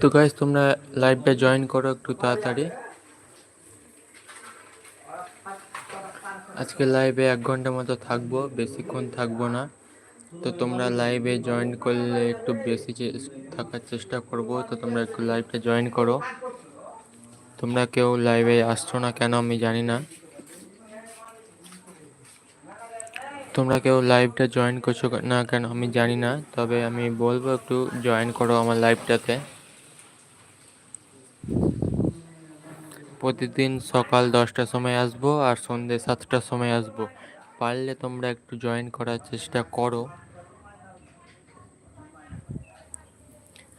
তো গাইজ তোমরা লাইভটা জয়েন করো একটু তাড়াতাড়ি। আজকে লাইভে এক ঘণ্টা মতো থাকব, বেশিক্ষণ থাকব না। তো তোমরা লাইভে জয়েন করলে একটু বেশি থাকার চেষ্টা করব, তো তোমরা একটু লাইভটা জয়েন করো। তোমরা কেউ লাইভে আসছো না কেন আমি জানি না। তোমরা কেউ লাইভটা জয়েন করছ না কেন? আমি জানি না, তবে আমি বলব একটু জয়েন করো আমার লাইভটাতে প্রতিদিন সকাল দশটার সময় আসব আর সন্ধ্যে সাতটার সময় আসব। পারলে তোমরা একটু জয়েন করার চেষ্টা করো।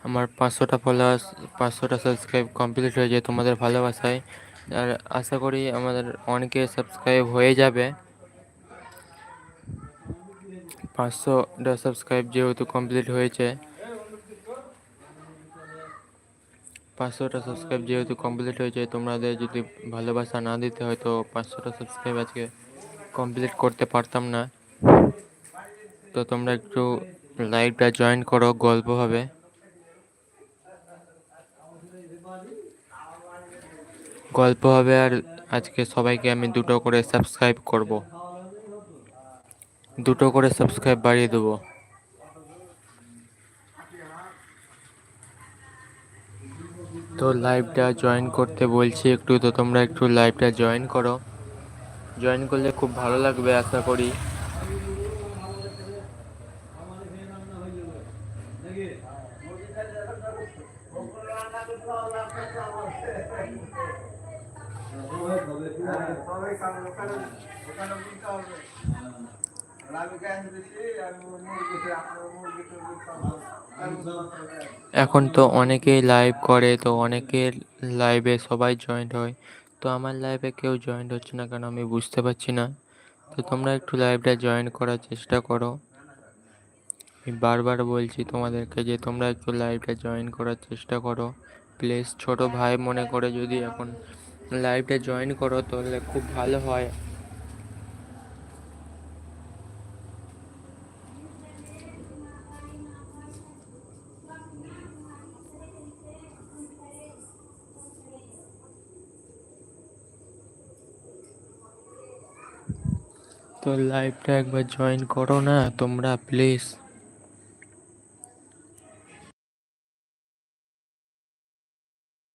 আমার পাঁচশোটা ফলোয়ার্স পাঁচশোটা সাবস্ক্রাইব কমপ্লিট হয়ে যায় তোমাদের ভালোবাসায়। আর আশা করি আমাদের অনেকে সাবস্ক্রাইব হয়ে যাবে। পাঁচশোটা সাবস্ক্রাইব যেহেতু কমপ্লিট হয়েছে পাঁচশোটা সাবস্ক্রাইব যেহেতু কমপ্লিট হয়েছে, তোমাদের যদি ভালোবাসা না দিতে হয় তো পাঁচশোটা সাবস্ক্রাইব আজকে কমপ্লিট করতে পারতাম না। তো তোমরা একটু লাইভটা জয়েন করো, গল্প হবে। গল্প হবে আর আজকে সবাইকে আমি দুটো করে সাবস্ক্রাইব করব। দুটো করে সাবস্ক্রাইব বাড়িয়ে দেবো। তো লাইভটা জয়েন করতে বলছি একটু, তো তোমরা একটু লাইভটা জয়েন করো। জয়েন করলে খুব ভালো লাগবে, আশা করি। এখন তো অনেকেই লাইভ করে, তো অনেকের লাইভে সবাই জয়েন্ট হয়। তো আমার লাইভে কেউ জয়েন্ট হচ্ছে না কেন আমি বুঝতে পারছি না। তো তোমরা একটু লাইভটা জয়েন করার চেষ্টা করো। আমি বারবার বলছি তোমাদেরকে যে তোমরা একটু লাইভটা জয়েন করার চেষ্টা করো। প্লিজ ছোট ভাই মনে করে যদি এখন লাইভটা জয়েন করো, তাহলে খুব ভালো হয়। তো লাইভটা একবার জয়েন করো না তোমরা প্লিজ